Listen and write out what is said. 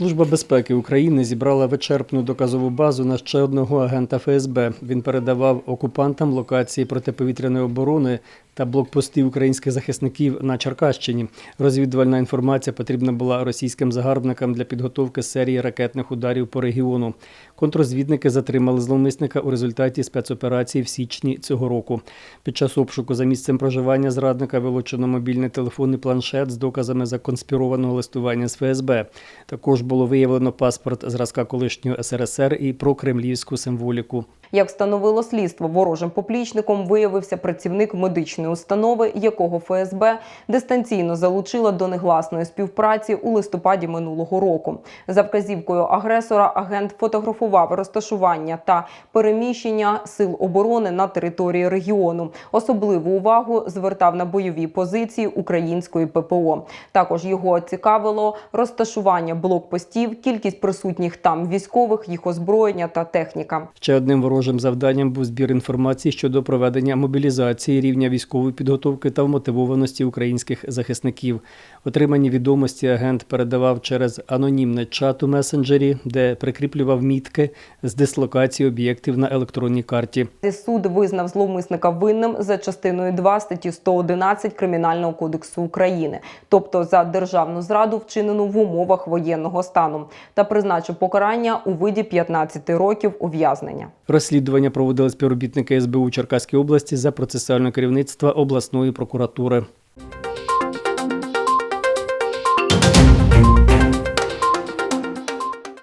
Служба безпеки України зібрала вичерпну доказову базу на ще одного агента ФСБ. Він передавав окупантам локації протиповітряної оборони та блокпости українських захисників на Черкащині. Розвідувальна інформація потрібна була російським загарбникам для підготовки серії ракетних ударів по регіону. Контррозвідники затримали зловмисника у результаті спецоперації в січні цього року. Під час обшуку за місцем проживання зрадника вилучено мобільний телефон і планшет з доказами законспірованого листування з ФСБ. Також було виявлено паспорт зразка колишнього СРСР і прокремлівську символіку. Як встановило слідство, ворожим поплічником виявився працівник медичної установи, якого ФСБ дистанційно залучила до негласної співпраці у листопаді минулого року. За вказівкою агресора агент фотографував розташування та переміщення сил оборони на території регіону. Особливу увагу звертав на бойові позиції української ППО. Також його цікавило розташування блокпостів, кількість присутніх там військових, їх озброєння та техніка. Ще одним ворожим завданням був збір інформації щодо проведення мобілізації рівня військової підготовки та вмотивованості українських захисників. Отримані відомості агент передавав через анонімне чат у месенджері, де прикріплював мітки з дислокації об'єктів на електронній карті. Суд визнав зловмисника винним за частиною 2 статті 111 Кримінального кодексу України, тобто за державну зраду, вчинену в умовах воєнного стану, та призначив покарання у виді 15 років ув'язнення. Розслідування проводили співробітники СБУ Черкаської області за процесуального керівництва обласної прокуратури.